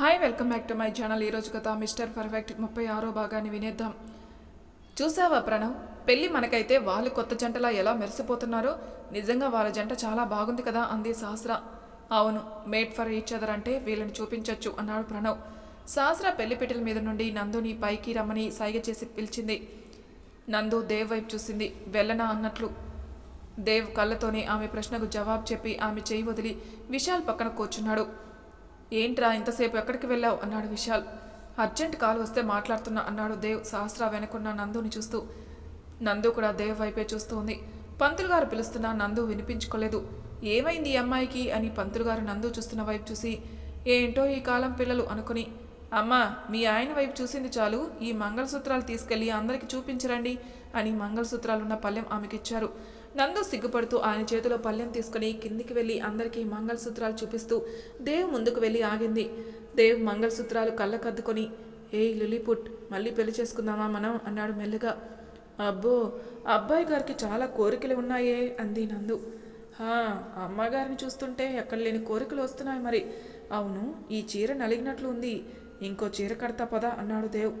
Hi welcome back to my channel ఈరోజు కథ mister perfect ముప్పై ఆరో భాగాన్ని వినేద్దాం. చూసావా ప్రణవ్? పెళ్ళి మనకైతే వాళ్ళు కొత్త జంటలా ఎలా మెరిసిపోతున్నారో? నిజంగా వాళ్ళ జంట చాలా బాగుంది కదా అంది సహస్ర అవును మేడ్ ఫర్ ఈచ్ అదర్ అంటే వీళ్ళని చూపించవచ్చు అన్నాడు ప్రణవ్. సహస్ర పెళ్ళిపెట్టెల మీద నుండి నందుని పైకి రమ్మని సైగ చేసి పిలిచింది. నందు దేవ్ వైపు చూసింది. వెళ్ళనా అన్నట్లు. దేవ్ కళ్ళతోనే ఆమె ప్రశ్నకు జవాబు చెప్పి ఆమె చేయి వదిలి విశాల్ పక్కన కూర్చున్నాడు. ఏంట్రా ఇంతసేపు ఎక్కడికి వెళ్ళావు? అన్నాడు విశాల్. అర్జెంట్ కాల్ వస్తే మాట్లాడుతున్నా అన్నాడు దేవ్ సహస్ర వెనుకున్న నందుని చూస్తూ. నందు కూడా దేవ్ వైపే చూస్తూ ఉంది. పంతులు గారు పిలుస్తున్నా నందు వినిపించుకోలేదు. ఏమైంది అమ్మాయికి? అని పంతులు గారు నందు చూస్తున్న వైపు చూసి ఏంటో ఈ కాలం పిల్లలు అనుకుని. అమ్మా మీ ఆయన వైపు చూసింది చాలు. ఈ మంగళసూత్రాలు తీసుకెళ్ళి అందరికి చూపించరండి అని మంగళసూత్రాలున్న పళ్ళెం ఆమెకిచ్చారు. నందు సిగ్గుపడుతూ ఆయన చేతిలో పళ్ళెం తీసుకుని కిందికి వెళ్ళి అందరికీ మంగళసూత్రాలు చూపిస్తూ దేవ్ ముందుకు వెళ్ళి ఆగింది. దేవ్ మంగళసూత్రాలు కళ్ళకద్దుకొని ఏయ్ లిలీపుట్ మళ్ళీ పెళ్ళి చేసుకుందామా మనం? అన్నాడు మెల్లగా. అబ్బో అబ్బాయి గారికి చాలా కోరికలు ఉన్నాయే అంది నందు. అమ్మగారిని చూస్తుంటే ఎక్కడ లేని కోరికలు వస్తున్నాయి మరి. అవును ఈ చీర నలిగినట్లు ఉంది. ఇంకో చీర కడతా పదా అన్నాడు దేవ్.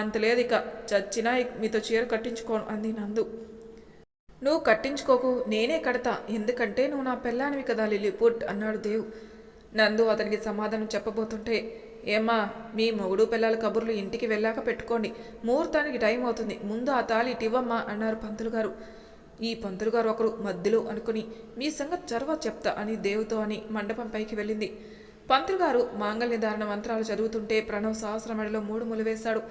అంతలేదు ఇక చచ్చినా మీతో చీర కట్టించుకోను అంది నందు. నువ్వు కట్టించుకోకు నేనే కడతా. ఎందుకంటే నువ్వు నా పెళ్ళానివి కదా లిలీపుట్ అన్నాడు దేవ్. నందు అతనికి సమాధానం చెప్పబోతుంటే ఏమ్మా మీ మొగుడు పిల్లల కబుర్లు ఇంటికి వెళ్ళాక పెట్టుకోండి. ముహూర్తానికి టైం అవుతుంది. ముందు ఆ తాళి ఇవ్వమ్మా అన్నారు పంతులు గారు. ఈ పంతులు గారు ఒకరు మధ్యలో అనుకుని మీ సంగతి చర్వ చెప్తా అని దేవుతో అని మండపం పైకి వెళ్ళింది. పంతులు గారు మాంగళ్య ధారణ మంత్రాలు చదువుతుంటే ప్రణవ్ సహస్రమడిలో మూడు ములు వేశాడు.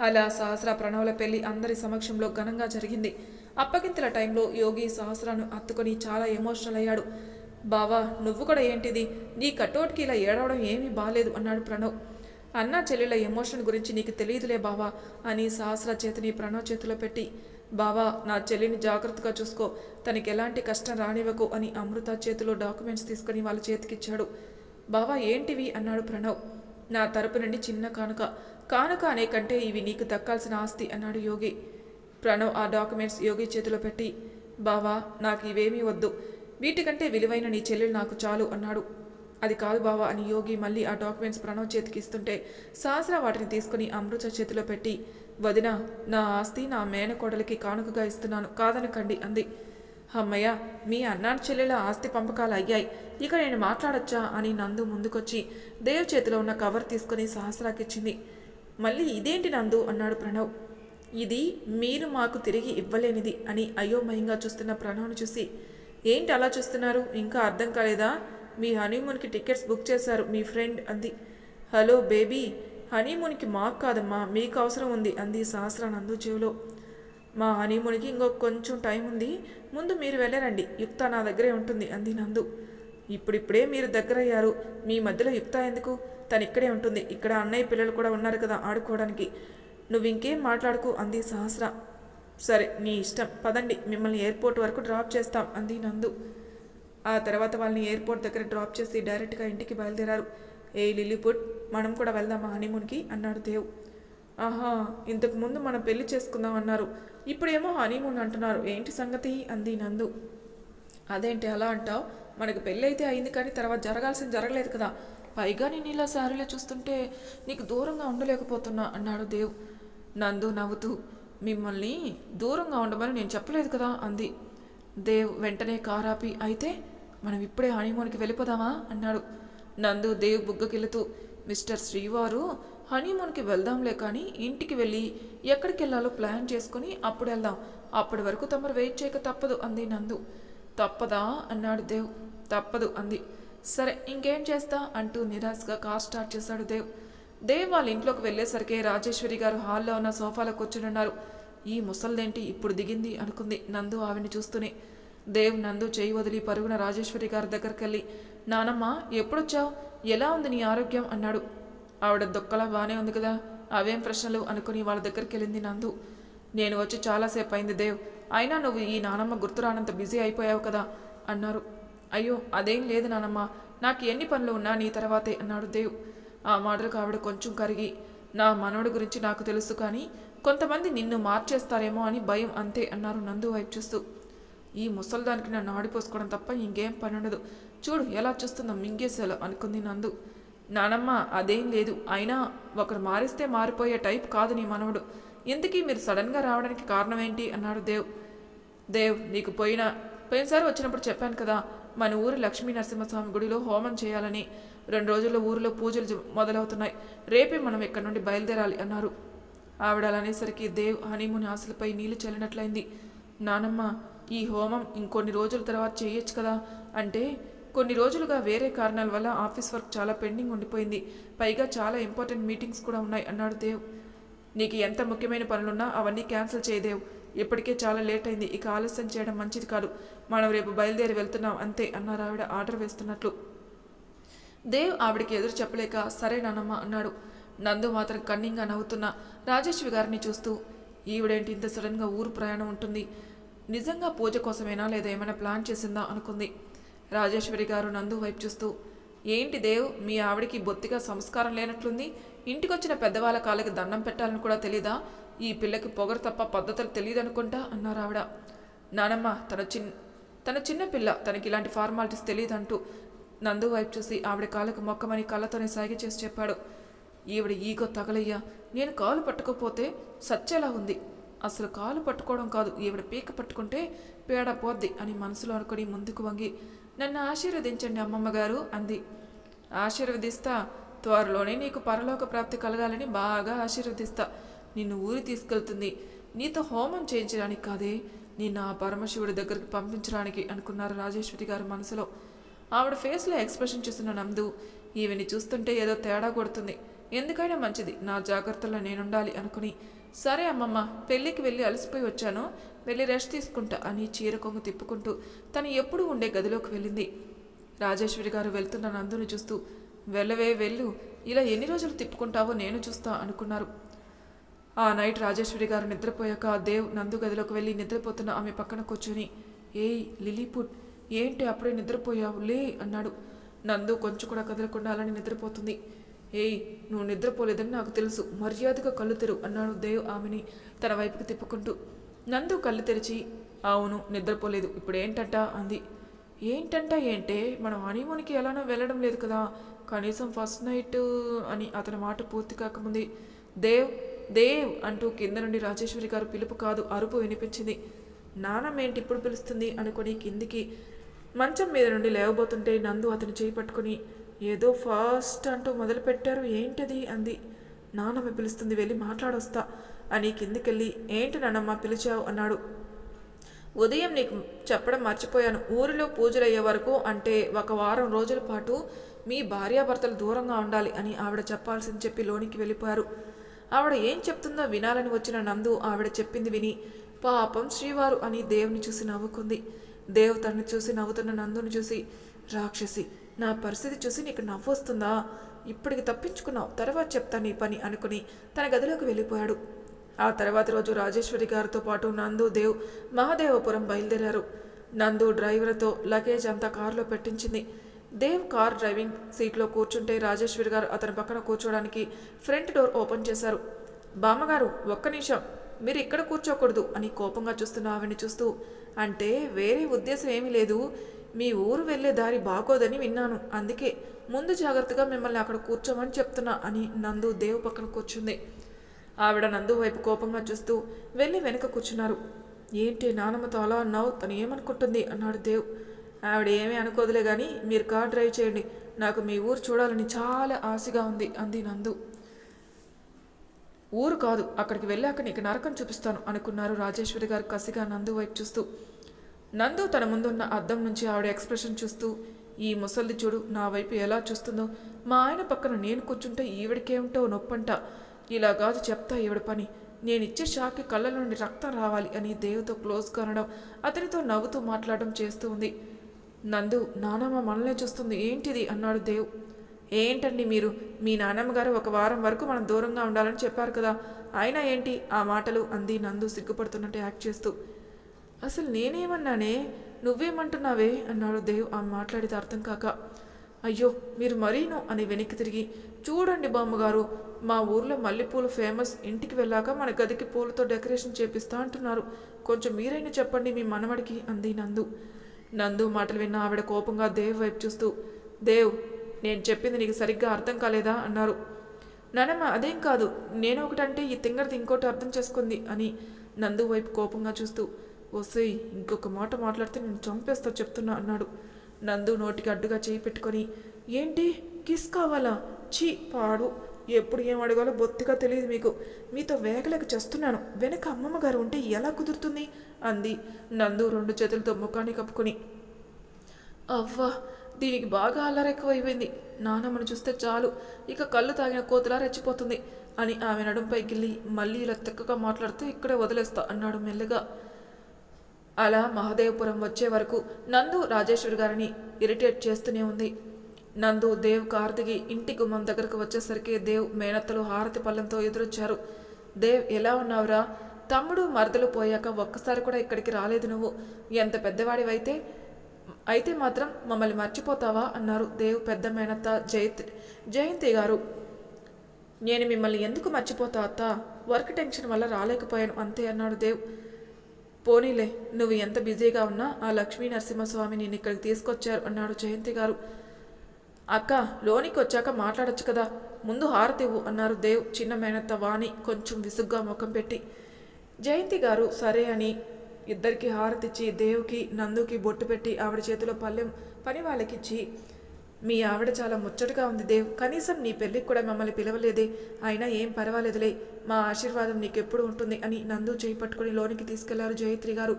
అలా సహస్ర ప్రణవుల పెళ్ళి అందరి సమక్షంలో ఘనంగా జరిగింది. అప్పగింతల టైంలో యోగి సహస్రాను అత్తుకొని చాలా ఎమోషనల్ అయ్యాడు. బావా నువ్వు కూడా ఏంటిది? నీ కటౌట్కి ఇలా ఏడవడం ఏమీ బాలేదు అన్నాడు ప్రణవ్. అన్నా చెల్లెల ఎమోషన్ గురించి నీకు తెలియదులే బావా అని సహస్ర చేతిని ప్రణవ్ చేతిలో పెట్టి. బావా నా చెల్లిని జాగ్రత్తగా చూసుకో. తనకి ఎలాంటి కష్టం రానివ్వకు అని అమృత చేతిలో డాక్యుమెంట్స్ తీసుకుని వాళ్ళ చేతికిచ్చాడు. బావా ఏంటివి అన్నాడు ప్రణవ్. నా తరపు నుండి చిన్న కానుక. కానుక అనే కంటే ఇవి నీకు దక్కాల్సిన ఆస్తి అన్నాడు యోగి. ప్రణవ్ ఆ డాక్యుమెంట్స్ యోగి చేతిలో పెట్టి బావా నాకు ఇవేమీ వద్దు. వీటికంటే విలువైన నీ చెల్లెలు నాకు చాలు అన్నాడు. అది కాదు బావా అని యోగి మళ్ళీ ఆ డాక్యుమెంట్స్ ప్రణవ్ చేతికి ఇస్తుంటే సహస్ర వాటిని తీసుకుని అమృత చేతిలో పెట్టి వదిన నా ఆస్తి నా మేనకోడలికి కానుకగా ఇస్తున్నాను. కాదనకండి అంది. అమ్మయ్య మీ అన్నాడు చెల్లెల ఆస్తి పంపకాలు అయ్యాయి. ఇక నేను మాట్లాడొచ్చా అని నందు ముందుకొచ్చి దేవ్ చేతిలో ఉన్న కవర్ తీసుకుని సహస్రాకిచ్చింది మళ్ళీ ఇదేంటి నందు? అన్నాడు ప్రణవ్. ఇది మీరు మాకు తిరిగి ఇవ్వలేనిది అని అయోమయంగా చూస్తున్న ప్రణవ్ను చూసి ఏంటి అలా చూస్తున్నారు? ఇంకా అర్థం కాలేదా? మీ హనీమూన్కి టికెట్స్ బుక్ చేశారు మీ ఫ్రెండ్ అంది. హలో బేబీ హనీమూన్కి మాకు కాదమ్మా మీకు అవసరం ఉంది అంది సహస్ర నందు చెవిలో మా హనీమూన్కి ఇంకొక కొంచెం టైం ఉంది ముందు మీరు వెళ్ళరండి యుక్త నా దగ్గరే ఉంటుంది అంది నందు. ఇప్పుడిప్పుడే మీరు దగ్గరయ్యారు మీ మధ్యలో యుక్త ఎందుకు? తను ఇక్కడే ఉంటుంది ఇక్కడ అన్నయ్య పిల్లలు కూడా ఉన్నారు కదా ఆడుకోవడానికి. నువ్వు ఇంకేం మాట్లాడుకు అంది సహస్ర. సరే నీ ఇష్టం. పదండి మిమ్మల్ని ఎయిర్పోర్ట్ వరకు డ్రాప్ చేస్తాం అంది నందు. ఆ తర్వాత వాళ్ళని ఎయిర్పోర్ట్ దగ్గర డ్రాప్ చేసి డైరెక్ట్గా ఇంటికి బయలుదేరారు. ఏ లిల్లీపుట్ మనం కూడా వెళ్దామా హనీమూన్కి? అన్నాడు దేవ్. ఆహా ఇంతకు ముందు మనం పెళ్ళి చేసుకుందాం అన్నారు. ఇప్పుడేమో హనీమూన్ అంటున్నారు. ఏంటి సంగతి? అంది నందు. అదేంటి అలా అంటావు? మనకు పెళ్ళి అయితే అయింది కానీ తర్వాత జరగాల్సింది జరగలేదు కదా. పైగా నేను ఇలా శారీలో చూస్తుంటే నీకు దూరంగా ఉండలేకపోతున్నా అన్నాడు దేవ్. నందు నవ్వుతూ మిమ్మల్ని దూరంగా ఉండమని నేను చెప్పలేదు కదా అంది. దేవ్ వెంటనే కారాపి అయితే మనం ఇప్పుడే హనీమూన్కి వెళ్ళిపోదామా? అన్నాడు. నందు దేవ్ బుగ్గకిలుతూ మిస్టర్ శ్రీవారు హనీమూన్కి వెళ్దాంలే కానీ ఇంటికి వెళ్ళి ఎక్కడికి వెళ్ళాలో ప్లాన్ చేసుకుని అప్పుడు వెళ్దాం. అప్పటి వరకు తమరు వెయిట్ చేయక తప్పదు అంది నందు. తప్పదా? అన్నాడు దేవ్. తప్పదు అంది. సరే ఇంకేం చేస్తా? అంటూ నిరాశగా కార్ స్టార్ట్ చేశాడు దేవ్. దేవ్ వాళ్ళ ఇంట్లోకి వెళ్ళేసరికి రాజేశ్వరి గారు హాల్లో ఉన్న సోఫాలో కూర్చునున్నారు. ఈ ముసల్దేంటి ఇప్పుడు దిగింది అనుకుంది నందు ఆవిని చూస్తూనే. దేవ్ నందు చేయి వదిలి పరుగున రాజేశ్వరి గారి దగ్గరికి వెళ్ళి నానమ్మ ఎప్పుడొచ్చావు? ఎలా ఉంది నీ ఆరోగ్యం? అన్నాడు. ఆవిడ దొక్కలా బాగానే ఉంది కదా అవేం ప్రశ్నలు అనుకుని వాళ్ళ దగ్గరికి వెళ్ళింది నందు. నేను వచ్చి చాలాసేపు అయింది దేవ్. అయినా నువ్వు ఈ నానమ్మ గుర్తురానంత బిజీ అయిపోయావు కదా అన్నారు. అయ్యో అదేం లేదు నానమ్మ. నాకు ఎన్ని పనులు ఉన్నా నీ తర్వాతే అన్నాడు దేవ్. ఆ మాటలకు ఆవిడ కొంచెం కరిగి నా మనవడి గురించి నాకు తెలుసు కానీ కొంతమంది నిన్ను మార్చేస్తారేమో అని భయం అంతే అన్నారు నందు వైపు చూస్తూ. ఈ ముసల్దానికి నన్ను ఆడిపోసుకోవడం తప్ప ఇంకేం పని ఉండదు చూడు ఎలా చూస్తుందో మింగేసేలా అనుకుంది నందు. నానమ్మ అదేం లేదు. అయినా ఒకరు మారిస్తే మారిపోయే టైప్ కాదు నీ మనవడు. ఎందుకీ మీరు సడన్గా రావడానికి కారణం ఏంటి? అన్నాడు దేవ్. దేవ్ నీకు పోయిన పోయినసారి వచ్చినప్పుడు చెప్పాను కదా మన ఊరు లక్ష్మీ నరసింహస్వామి గుడిలో హోమం చేయాలని రెండు రోజుల్లో ఊరిలో పూజలు మొదలవుతున్నాయి. రేపే మనం ఇక్కడ నుండి బయలుదేరాలి అన్నారు. ఆవిడ అలానేసరికి దేవ్ హనీమూన్ ఆశలపై నీళ్ళు చల్లినట్లయింది. నానమ్మ ఈ హోమం ఇంకొన్ని రోజుల తర్వాత చేయొచ్చు కదా? అంటే కొన్ని రోజులుగా వేరే కారణాల వల్ల ఆఫీస్ వర్క్ చాలా పెండింగ్ ఉండిపోయింది. పైగా చాలా ఇంపార్టెంట్ మీటింగ్స్ కూడా ఉన్నాయి అన్నాడు దేవ్. నీకు ఎంత ముఖ్యమైన పనులున్నా అవన్నీ క్యాన్సిల్ చేయదేవు ఇప్పటికే చాలా లేట్ అయింది. ఇక ఆలస్యం చేయడం మంచిది కాదు. మనం రేపు బయలుదేరి వెళ్తున్నాం అంతే అన్నారు ఆవిడ ఆర్డర్ వేస్తున్నట్లు. దేవ్ ఆవిడకి ఎదురు చెప్పలేక సరే నానమ్మ అన్నాడు. నందు మాత్రం కన్నింగా నవ్వుతున్న రాజేశ్వరి గారిని చూస్తూ ఈవిడేంటి ఇంత సడన్గా ఊరు ప్రయాణం ఉంటుంది? నిజంగా పూజ కోసమేనా లేదా ఏమైనా ప్లాన్ చేసిందా అనుకుంది. రాజేశ్వరి గారు నందు వైపు చూస్తూ ఏంటి దేవ్ మీ ఆవిడికి బొత్తిగా సంస్కారం లేనట్లుంది? ఇంటికొచ్చిన పెద్దవాళ్ళ కాళ్ళకి దండం పెట్టాలని కూడా తెలీదా? ఈ పిల్లకి పొగరు తప్ప పద్ధతులు తెలియదనుకుంటా అన్నారు ఆవిడ. నానమ్మ తన చిన్ తన చిన్న పిల్ల తనకి ఇలాంటి ఫార్మాలిటీస్ తెలియదంటూ నందు వైపు చూసి ఆవిడ కాళ్ళకు మొక్కమని కళ్ళతోనే సాగి చేసి చెప్పాడు. ఈవిడ ఈగో తగలయ్యా నేను కాలు పట్టుకోపోతే సచ్చేలా ఉంది. అసలు కాలు పట్టుకోవడం కాదు ఈవిడ పీక పట్టుకుంటే పేడ పోద్ది అని మనసులో అనుకుని ముందుకు వంగి నన్ను ఆశీర్వదించండి అమ్మమ్మ గారు అంది. ఆశీర్వదిస్తా త్వరలోనే నీకు పరలోక ప్రాప్తి కలగాలని బాగా ఆశీర్వదిస్తా. నిన్ను ఊరి తీసుకెళ్తుంది. నీతో హోమం చేయించడానికి కాదే నిన్ను ఆ పరమశివుడి దగ్గరికి పంపించడానికి అనుకున్నారు రాజేశ్వరి గారు మనసులో. ఆవిడ ఫేస్లో ఎక్స్ప్రెషన్ చూసిన నందు ఈవిని చూస్తుంటే ఏదో తేడా కొడుతుంది. ఎందుకైనా మంచిది నా జాగ్రత్తలో నేనుండాలి అనుకుని సరే అమ్మమ్మ పెళ్ళికి వెళ్ళి అలసిపోయి వచ్చాను వెళ్ళి రెస్ట్ తీసుకుంటా అని చీర కొంగు తిప్పుకుంటూ తను ఎప్పుడూ ఉండే గదిలోకి వెళ్ళింది. రాజేశ్వరి గారు వెళ్తున్న నందుని చూస్తూ వెళ్ళవే వెళ్ళు ఇలా ఎన్ని రోజులు తిప్పుకుంటావో నేను చూస్తా అనుకున్నారు. ఆ నైట్ రాజేశ్వరి గారు నిద్రపోయాక దేవ్ నందు గదిలోకి వెళ్ళి నిద్రపోతున్న ఆమె పక్కన కూర్చొని ఏయ్ లిలీపుట్ ఏంటి అప్పుడే నిద్రపోయావు? లే అన్నాడు. నందు కొంచెం కూడా కదలకుండా అలానే నిద్రపోతుంది. ఏయ్ నువ్వు నిద్రపోలేదని నాకు తెలుసు. మర్యాదగా కళ్ళు తెరు అన్నాడు దేవ్ ఆమెని తన వైపుకి తిప్పుకుంటూ. నందు కళ్ళు తెరిచి అవును నిద్రపోలేదు. ఇప్పుడు ఏంటంట అంది. ఏంటంట ఏంటే మనం హనీమూన్కి ఎలానో వెళ్ళడం లేదు కదా. కనీసం ఫస్ట్ నైట్ అని అతని మాట పూర్తి కాకముందే దేవ్ దేవ్ అంటూ కింద నుండి రాజేశ్వరి గారు పిలుపు కాదు అరుపు వినిపించింది. నానమ్మ ఏంటి ఇప్పుడు పిలుస్తుంది అనుకుని కిందికి మంచం మీద నుండి లేవబోతుంటే నందు అతని చేయి పట్టుకుని ఏదో ఫాస్ట్ అంటూ మొదలుపెట్టారు ఏంటది? అంది. నానమ్మ పిలుస్తుంది వెళ్ళి మాట్లాడొస్తా అని కిందికెళ్ళి ఏంటి నానమ్మ పిలిచావు? అన్నాడు. ఉదయం నీకు చెప్పడం మర్చిపోయాను. ఊరిలో పూజలు అయ్యే వరకు అంటే ఒక వారం రోజుల పాటు మీ భార్యాభర్తలు దూరంగా ఉండాలి అని ఆవిడ చెప్పాల్సింది చెప్పి లోనికి వెళ్ళిపోయారు. ఆవిడ ఏం చెప్తుందో వినాలని వచ్చిన నందు ఆవిడ చెప్పింది విని పాపం శ్రీవారు అని దేవుని చూసి నవ్వుకుంది. దేవ్ తనని చూసి నవ్వుతున్న నందుని చూసి రాక్షసి నా పరిస్థితి చూసి నీకు నవ్వు వస్తుందా ఇప్పటికి తప్పించుకున్నావు తర్వాత చెప్తా నీ పని అనుకుని తన గదిలోకి వెళ్ళిపోయాడు. ఆ తర్వాత రోజు రాజేశ్వరి గారితో పాటు నందు దేవ్ మహాదేవపురం బయలుదేరారు. నందు డ్రైవర్తో లగేజ్ అంతా కారులో పెట్టించింది. దేవ్ కార్ డ్రైవింగ్ సీట్లో కూర్చుంటే రాజేశ్వరి గారు అతని పక్కన కూర్చోడానికి ఫ్రంట్ డోర్ ఓపెన్ చేశారు. బామ్మగారు ఒక్క నిమిషం. మీరు ఇక్కడ కూర్చోకూడదు అని కోపంగా చూస్తున్న ఆవిడని చూస్తూ అంటే వేరే ఉద్దేశం ఏమీ లేదు. మీ ఊరు వెళ్ళే దారి బాగోదని విన్నాను. అందుకే ముందు జాగ్రత్తగా మిమ్మల్ని అక్కడ కూర్చోమని చెప్తున్నా అని నందు దేవు పక్కన కూర్చుంది. ఆవిడ నందు వైపు కోపంగా చూస్తూ వెళ్ళి వెనక కూర్చున్నారు. ఏంటి నానమ్మతో అలా అన్నావు? తను ఏమనుకుంటుంది? అన్నాడు దేవ్. ఆవిడ ఏమీ అనుకోదులే కానీ మీరు కార్ డ్రైవ్ చేయండి. నాకు మీ ఊరు చూడాలని చాలా ఆశగా ఉంది అంది నందు. ఊరు కాదు అక్కడికి వెళ్ళాక నీకు నరకం చూపిస్తాను అనుకున్నారు రాజేశ్వరి గారు కసిగా నందు వైపు చూస్తూ. నందు తన ముందున్న అద్దం నుంచి ఆవిడ ఎక్స్ప్రెషన్ చూస్తూ ఈ ముసల్ది చూడు నా వైపు ఎలా చూస్తుందో. మా ఆయన పక్కన నేను కూర్చుంటే ఈవిడికేమిటో నొప్పంట. ఇలా కాదు చెప్తా ఈవిడ పని. నేనిచ్చే షాక్కి కళ్ళ నుండి రక్తం రావాలి అని దేవుతో క్లోజ్గా అనడం అతనితో నవ్వుతూ మాట్లాడడం చేస్తూ ఉంది. నందు నానమ్మ మనల్నే చూస్తుంది. ఏంటిది? అన్నాడు దేవ్. ఏంటండి మీరు? మీ నానమ్మ గారు ఒక వారం వరకు మనం దూరంగా ఉండాలని చెప్పారు కదా. అయినా ఏంటి? ఆ మాటలు అంది నందు సిగ్గుపడుతున్నట్టు యాక్ట్ చేస్తూ. అసలు నేనేమన్నానే? నువ్వేమంటున్నావే? అన్నాడు దేవ్. ఆ మాట్లాడితే అర్థం కాక. అయ్యో మీరు మరీను అని వెనక్కి తిరిగి. చూడండి బామ్మగారు మా ఊర్లో మల్లెపూలు ఫేమస్. ఇంటికి వెళ్ళాక మన గదికి పూలతో డెకరేషన్ చేపిస్తా అంటున్నారు. కొంచెం మీరైనా చెప్పండి మీ మనవడికి అంది నందు. నందు మాటలు విన్న ఆవిడ కోపంగా దేవ్ వైపు చూస్తూ దేవ్ నేను చెప్పింది నీకు సరిగ్గా అర్థం కాలేదా? అన్నారు. నానమ్మ అదేం కాదు. నేను ఒకటంటే ఈ తింగరది ఇంకోటి అర్థం చేసుకుంది అని నందు వైపు కోపంగా చూస్తూ వసేయ్ ఇంకొక మాట మాట్లాడితే నేను చంపేస్తా చెప్తున్నా అన్నాడు. నందు నోటికి అడ్డుగా చేయి పెట్టుకొని ఏంటి? కిస్ కావాలా? చీ పాడు. ఎప్పుడు ఏం అడగాలో బొత్తిగా తెలియదు మీకు. మీతో వేగలేక చేస్తున్నాను. వెనక అమ్మమ్మ గారు ఉంటే ఎలా కుదురుతుంది? అంది. నందు రెండు చేతులతో ముఖాన్ని కప్పుకొని. అవ్వా దీనికి బాగా అల్లరెక్కువైపోయింది నానమ్మను చూస్తే చాలు. ఇక కళ్ళు తాగిన కోతులా రెచ్చిపోతుంది అని ఆమె నడుంపై గిల్లి మళ్ళీ ఇలా తెక్కగా మాట్లాడుతూ ఇక్కడే వదిలేస్తా అన్నాడు మెల్లగా. అలా మహదేవపురం వచ్చే వరకు నందు రాజేశ్వరి గారిని ఇరిటేట్ చేస్తూనే ఉంది. నందు దేవ్ కార్తిగి ఇంటి గుమ్మం దగ్గరకు వచ్చేసరికి దేవ్ మేనత్తలు హారతి పళ్ళంతో ఎదురొచ్చారు. దేవ్ ఎలా ఉన్నావురా? తమ్ముడు మరదలు పోయాక ఒక్కసారి కూడా ఇక్కడికి రాలేదు నువ్వు. ఎంత పెద్దవాడివైతే అయితే మాత్రం మమ్మల్ని మర్చిపోతావా? అన్నారు దేవ్ పెద్ద మేనత్త జయంత్ జయంతి గారు. నేను మిమ్మల్ని ఎందుకు మర్చిపోతా అత్త? వర్క్ టెన్షన్ వల్ల రాలేకపోయాను అంతే అన్నాడు దేవ్. పోనీలే నువ్వు ఎంత బిజీగా ఉన్నా ఆ లక్ష్మీ నరసింహస్వామి నేను ఇక్కడికి తీసుకొచ్చారు అన్నాడు జయంతి గారు. అక్క లోనికి వచ్చాక మాట్లాడొచ్చు కదా. ముందు హారతి ఇవ్వు అన్నారు దేవ్ చిన్న మేనత్త వాణి కొంచెం విసుగ్గా ముఖం పెట్టి. జయంతి గారు సరే అని ఇద్దరికి హారతిచ్చి దేవుకి నందుకి బొట్టు పెట్టి ఆవిడ చేతిలో పల్లెం పని వాళ్ళకిచ్చి మీ ఆవిడ చాలా ముచ్చటగా ఉంది దేవ్. కనీసం నీ పెళ్ళికి కూడా మమ్మల్ని పిలవలేదే. అయినా ఏం పర్వాలేదులే. మా ఆశీర్వాదం నీకెప్పుడు ఉంటుంది అని నందు చేయి పట్టుకుని లోనికి తీసుకెళ్ళారు జయత్రి గారు.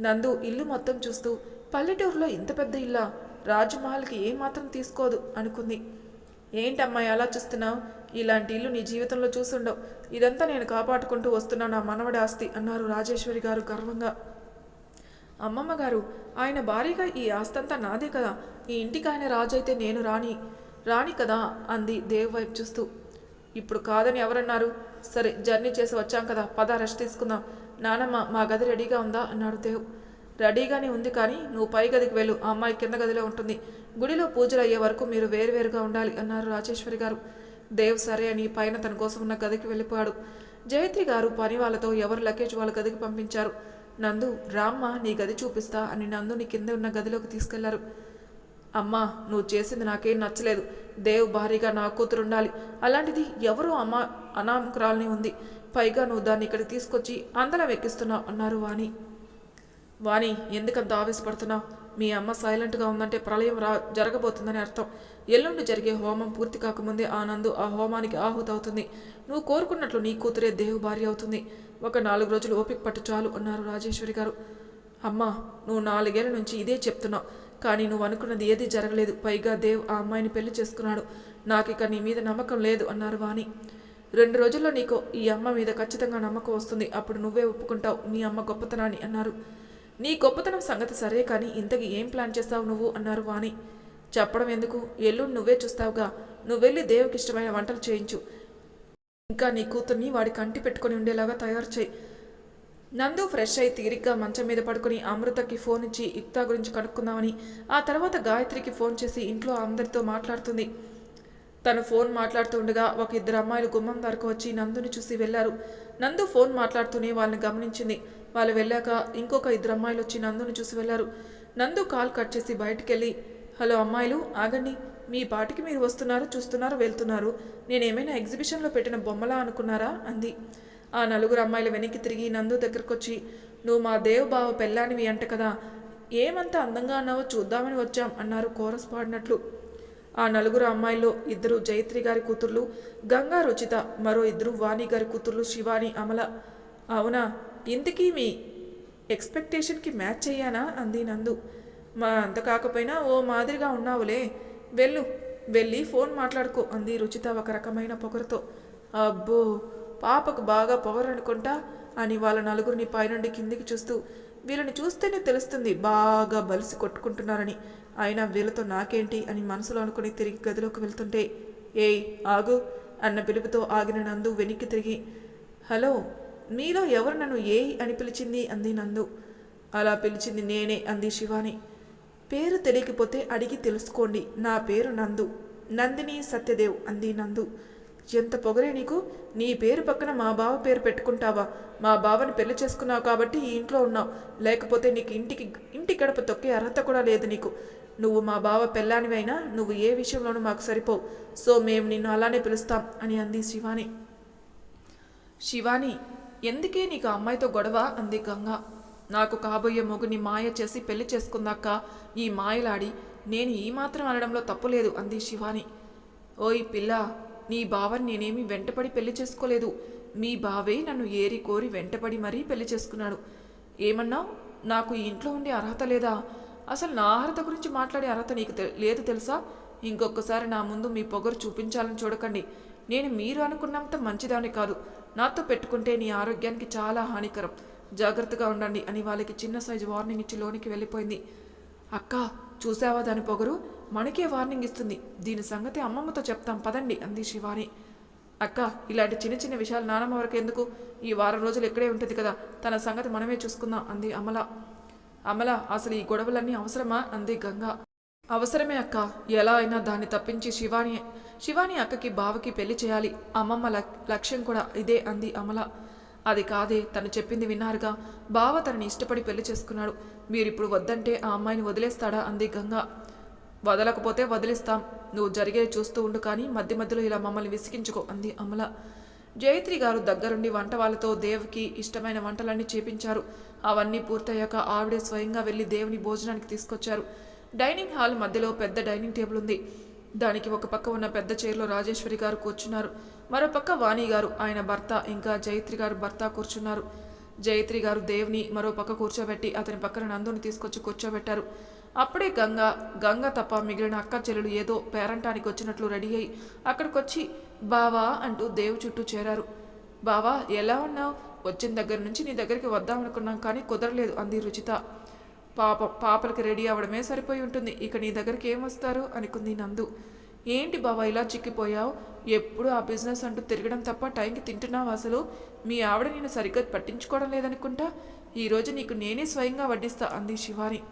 నందు ఇల్లు మొత్తం చూస్తూ పల్లెటూరులో ఇంత పెద్ద ఇల్లా? రాజమహల్కి ఏమాత్రం తీసుకోదు అనుకుంది. ఏంటమ్మా ఎలా చూస్తున్నావు? ఇలాంటి ఇల్లు నీ జీవితంలో చూసుండవు. ఇదంతా నేను కాపాడుకుంటూ వస్తున్నా నా మనవడి ఆస్తి అన్నారు రాజేశ్వరి గారు గర్వంగా. అమ్మమ్మ గారు ఆయన భారీగా ఈ ఆస్తంతా నాదే కదా. ఈ ఇంటికి ఆయన రాజు అయితే నేను రాణి. రాణి కదా అంది దేవ్ వైపు చూస్తూ. ఇప్పుడు కాదని ఎవరన్నారు? సరే జర్నీ చేసి వచ్చాం కదా పద రెస్ట్ తీసుకుందాం. నానమ్మ మా గది రెడీగా ఉందా? అన్నాడు దేవ్. రెడీగానే ఉంది కానీ నువ్వు పై గదికి వెళ్ళు ఆ అమ్మాయి కింద గదిలో ఉంటుంది. గుడిలో పూజలు అయ్యే వరకు మీరు వేరువేరుగా ఉండాలి అన్నారు రాజేశ్వరి గారు. దేవ్ సరే అని పైన తన కోసం ఉన్న గదికి వెళ్ళిపోయాడు. జయత్రి గారు పని వాళ్ళతో ఎవరు లగేజ్ వాళ్ళ గదికి పంపించారు. నందు రామ్మ నీ గది చూపిస్తా అని నందుని కింద ఉన్న గదిలోకి తీసుకెళ్ళారు. అమ్మా నువ్వు చేసింది నాకేం నచ్చలేదు. దేవ్ భారీగా నా కూతురు ఉండాలి అలాంటిది ఎవరో అమ్మ అనామకురాలని ఉంది. పైగా నువ్వు దాన్ని ఇక్కడికి తీసుకొచ్చి అందలం ఎక్కిస్తున్నావు అన్నారు వాణి. వాణి ఎందుకంత ఆవేశపడుతున్నావు? మీ అమ్మ సైలెంట్గా ఉందంటే ప్రళయం రా జరగబోతుందని అర్థం. ఎల్లుండి జరిగే హోమం పూర్తి కాకముందే ఆనందు ఆ హోమానికి ఆహుతవుతుంది. నువ్వు కోరుకున్నట్లు నీ కూతురే దేవు భార్య అవుతుంది. ఒక నాలుగు రోజులు ఓపిక పట్టు చాలు అన్నారు రాజేశ్వరి గారు. అమ్మా నువ్వు నాలుగేళ్ళ నుంచి ఇదే చెప్తున్నావు. కానీ నువ్వు అనుకున్నది ఏదీ జరగలేదు. పైగా దేవ్ ఆ అమ్మాయిని పెళ్ళి చేసుకున్నాడు. నాకు ఇక నీ మీద నమ్మకం లేదు అన్నారు వాణి. రెండు రోజుల్లో నీకు ఈ అమ్మ మీద ఖచ్చితంగా నమ్మకం వస్తుంది. అప్పుడు నువ్వే ఒప్పుకుంటావు. మీ అమ్మ గొప్పతనాన్ని అన్నారు. నీ గొప్పతనం సంగతి సరే కానీ ఇంతకి ఏం ప్లాన్ చేస్తావు నువ్వు? అన్నారు వాణి. చెప్పడం ఎందుకు? ఎల్లుండి నువ్వే చూస్తావుగా. నువ్వెళ్ళి దేవుకి ఇష్టమైన వంటలు చేయించు. ఇంకా నీ కూతుర్ని వాడి కంటి పెట్టుకొని ఉండేలాగా తయారు చేయి. నందు ఫ్రెష్ అయి తీరిగ్గా మంచం మీద పడుకుని అమృతకి ఫోన్ ఇచ్చి యుక్తా గురించి కనుక్కుందామని ఆ తర్వాత గాయత్రికి ఫోన్ చేసి ఇంట్లో అందరితో మాట్లాడుతుంది. తను ఫోన్ మాట్లాడుతుండగా ఒక ఇద్దరు అమ్మాయిలు గుమ్మం వరకు వచ్చి నందుని చూసి వెళ్ళారు నందు ఫోన్ మాట్లాడుతూనే వాళ్ళని గమనించింది. వాళ్ళు వెళ్ళాక ఇంకొక ఇద్దరు అమ్మాయిలు వచ్చి నందుని చూసి వెళ్ళారు నందు కాల్ కట్ చేసి బయటికెళ్ళి హలో అమ్మాయిలు ఆగండి. మీ పాటికి మీరు వస్తున్నారు చూస్తున్నారు వెళ్తున్నారు. నేనేమైనా ఎగ్జిబిషన్లో పెట్టిన బొమ్మలా అనుకున్నారా? అంది. ఆ నలుగురు అమ్మాయిలు వెనక్కి తిరిగి నందు దగ్గరకు వచ్చి నువ్వు మా దేవబావ పెళ్ళానివి అంట కదా. ఏమంత అందంగా అన్నావో చూద్దామని వచ్చాం అన్నారు కోరస్ పాడినట్లు. ఆ నలుగురు అమ్మాయిల్లో ఇద్దరు జయత్రి గారి కూతుర్లు గంగా రుచిత మరో ఇద్దరు వాణి గారి కూతుర్లు శివాని అమల. అవునా? ఇంతకీ మీ ఎక్స్పెక్టేషన్కి మ్యాచ్ అయ్యానా? అంది నందు. మా అంత కాకపోయినా ఓ మాదిరిగా ఉన్నావులే. వెళ్ళు వెళ్ళి ఫోన్ మాట్లాడుకో అంది రుచిత ఒక రకమైన పొగరుతో. అబ్బో పాపకు బాగా పొగరు అనుకుంటా అని వాళ్ళ నలుగురిని పైనుండి కిందికి చూస్తూ వీళ్ళని చూస్తేనే తెలుస్తుంది బాగా బలిసి కొట్టుకుంటున్నారని. అయినా వీళ్ళతో నాకేంటి అని మనసులో అనుకుని తిరిగి గదిలోకి వెళ్తుంటే ఏయ్ ఆగు అన్న పిలుపుతో ఆగిన నందు వెనక్కి తిరిగి హలో మీలో ఎవరు నన్ను ఏయ్ అని పిలిచింది అంది నందు. అలా పిలిచింది నేనే అంది శివాని. పేరు తెలియకపోతే అడిగి తెలుసుకోండి నా పేరు నందు. నందిని సత్యదేవ్ అంది నందు. ఎంత పొగరే నీకు? నీ పేరు పక్కన మా బావ పేరు పెట్టుకుంటావా? మా బావని పెళ్ళి చేసుకున్నావు కాబట్టి ఈ ఇంట్లో ఉన్నావు. లేకపోతే నీకు ఇంటికి ఇంటి గడప తొక్కే అర్హత కూడా లేదు నీకు. నువ్వు మా బావ పెళ్ళానివైనా నువ్వు ఏ విషయంలోనూ మాకు సరిపోవు. సో మేము నిన్ను అలానే పిలుస్తాం అని అంది శివాని. శివాని ఎందుకే నీకు ఆ అమ్మాయితో గొడవ? అంది గంగ. నాకు కాబోయే మొగుని మాయ చేసి పెళ్ళి చేసుకుందాక ఈ మాయలాడి నేను ఈ మాత్రం అనడంలో తప్పులేదు అంది శివాని. ఓయ్ పిల్ల నీ బావని నేనేమి వెంటపడి పెళ్ళి చేసుకోలేదు. మీ బావే నన్ను ఏరి కోరి వెంటపడి మరీ పెళ్ళి చేసుకున్నాడు. ఏమన్నావు? నాకు ఈ ఇంట్లో ఉండే అర్హత లేదా? అసలు నా అర్హత గురించి మాట్లాడే అర్హత నీకు తె- లేదు తెలుసా? ఇంకొకసారి నా ముందు మీ పొగరు చూపించాలని చూడకండి. నేను మీరు అనుకున్నంత మంచిదాన్ని కాదు. నాతో పెట్టుకుంటే నీ ఆరోగ్యానికి చాలా హానికరం. జాగ్రత్తగా ఉండండి అని వాళ్ళకి చిన్న సైజు వార్నింగ్ ఇచ్చి లోనికి వెళ్ళిపోయింది. అక్క చూసావా దాని పొగరు? మనకే వార్నింగ్ ఇస్తుంది. దీని సంగతి అమ్మమ్మతో చెప్తాం పదండి అంది శివాని. అక్క ఇలాంటి చిన్న చిన్న విషయాలు నానమ్మ వరకు ఎందుకు? ఈ వారం రోజులు ఇక్కడే ఉంటుంది కదా. తన సంగతి మనమే చూసుకుందాం అంది అమల. అమల అసలు ఈ గొడవలన్నీ అవసరమా? అంది గంగ. అవసరమే అక్క. ఎలా అయినా దాన్ని తప్పించి శివాని శివాని అక్కకి బావకి పెళ్ళి చేయాలి. అమ్మమ్మ లక్- లక్ష్యం కూడా ఇదే అంది అమల. అది కాదే తను చెప్పింది విన్నారుగా. బావ తనని ఇష్టపడి పెళ్ళి చేసుకున్నాడు. మీరిప్పుడు వద్దంటే ఆ అమ్మాయిని వదిలేస్తాడా? అంది గంగ. వదలకపోతే వదిలిస్తాం. నువ్వు జరిగేది చూస్తూ ఉండు కానీ మధ్య మధ్యలో ఇలా మమ్మల్ని విసిగించుకో అంది అమల. జయత్రి గారు దగ్గరుండి వంట వాళ్ళతో దేవ్కి ఇష్టమైన వంటలన్నీ చేపించారు. అవన్నీ పూర్తయ్యాక ఆవిడే స్వయంగా వెళ్ళి దేవుని భోజనానికి తీసుకొచ్చారు. డైనింగ్ హాల్ మధ్యలో పెద్ద డైనింగ్ టేబుల్ ఉంది. దానికి ఒక పక్క ఉన్న పెద్ద చైర్లో రాజేశ్వరి గారు కూర్చున్నారు. మరో పక్క వాణి గారు ఆయన భర్త ఇంకా జయత్రి గారు భర్త కూర్చున్నారు. జయత్రి గారు దేవ్ని మరో పక్క కూర్చోబెట్టి అతని పక్కన నందుని తీసుకొచ్చి కూర్చోబెట్టారు. అప్పుడే గంగ గంగ తప్ప మిగిలిన అక్క చెల్లెలు ఏదో పేరంటానికి వచ్చినట్లు రెడీ అయి అక్కడికొచ్చి బావా అంటూ దేవు చుట్టూ చేరారు. బావా ఎలా ఉన్నావు? వచ్చిన దగ్గర నుంచి నీ దగ్గరికి వద్దామనుకున్నాం కానీ కుదరలేదు అంది రుచిత. పాప పాపలకి రెడీ అవ్వడమే సరిపోయి ఉంటుంది. ఇక నీ దగ్గరికి ఏం వస్తారు? అనుకుంది నందు. ఏంటి బావా ఇలా చిక్కిపోయావు? ఎప్పుడు ఆ బిజినెస్ అంటూ తిరగడం తప్ప టైంకి తింటున్నావు అసలు? మీ ఆవిడ నేను సరిగ్గా పట్టించుకోవడం లేదనుకుంటా? ఈరోజు నీకు నేనే స్వయంగా వడ్డిస్తా అంది శివాని.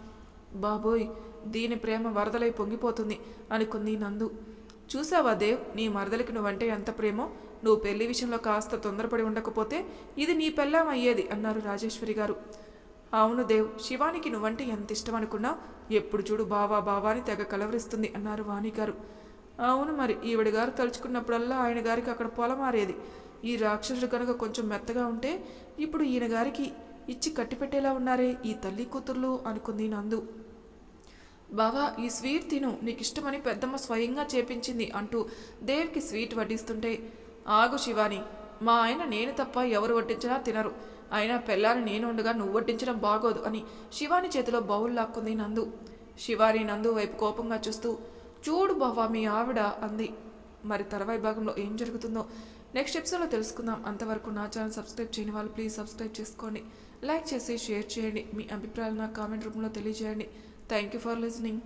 బాబోయ్ దీని ప్రేమ వరదలై పొంగిపోతుంది అనుకుంది నందు. చూసావా దేవ్ నీ మరదలికి నువ్వంటే ఎంత ప్రేమో? నువ్వు పెళ్ళి విషయంలో కాస్త తొందరపడి ఉండకపోతే ఇది నీ పెళ్ళాం అయ్యేది అన్నారు రాజేశ్వరి గారు. అవును దేవ్ శివానికి నువ్వంటే ఎంత ఇష్టం అనుకున్నా ఎప్పుడు చూడు బావా బావా అని తెగ కలవరిస్తుంది అన్నారు వాణి గారు. అవును మరి ఈవిడ గారు తలుచుకున్నప్పుడల్లా ఆయన గారికి అక్కడ పొలమారేది. ఈ రాక్షసుడు కనుక కొంచెం మెత్తగా ఉంటే ఇప్పుడు ఈయన గారికి ఇచ్చి కట్టిపెట్టేలా ఉన్నారే ఈ తల్లి కూతుర్లు? అనుకుంది నందు. బావా ఈ స్వీట్ తిను నీకు ఇష్టమని పెద్దమ్మ స్వయంగా చేపించింది అంటూ దేవ్కి స్వీట్ వడ్డిస్తుంటే ఆగు శివాని మా ఆయన నేను తప్ప ఎవరు వడ్డించినా తినరు. అయినా పెళ్ళాన్ని నేను ఉండగా నువ్వు వడ్డించడం బాగోదు అని శివాని చేతిలో బౌల్ లాక్కుంది నందు. శివాని నందు వైపు కోపంగా చూస్తూ చూడు బావా మీ ఆవిడ అంది. మరి తర్వాయి భాగంలో ఏం జరుగుతుందో? నెక్స్ట్ ఎపిసోడ్లో తెలుసుకుందాం. అంతవరకు నా ఛానల్ సబ్స్క్రైబ్ చేయని వాళ్ళు ప్లీజ్ సబ్స్క్రైబ్ చేసుకోండి. లైక్ చేసి షేర్ చేయండి. మీ అభిప్రాయాలు నా కామెంట్ రూపంలో తెలియజేయండి. Thank you for listening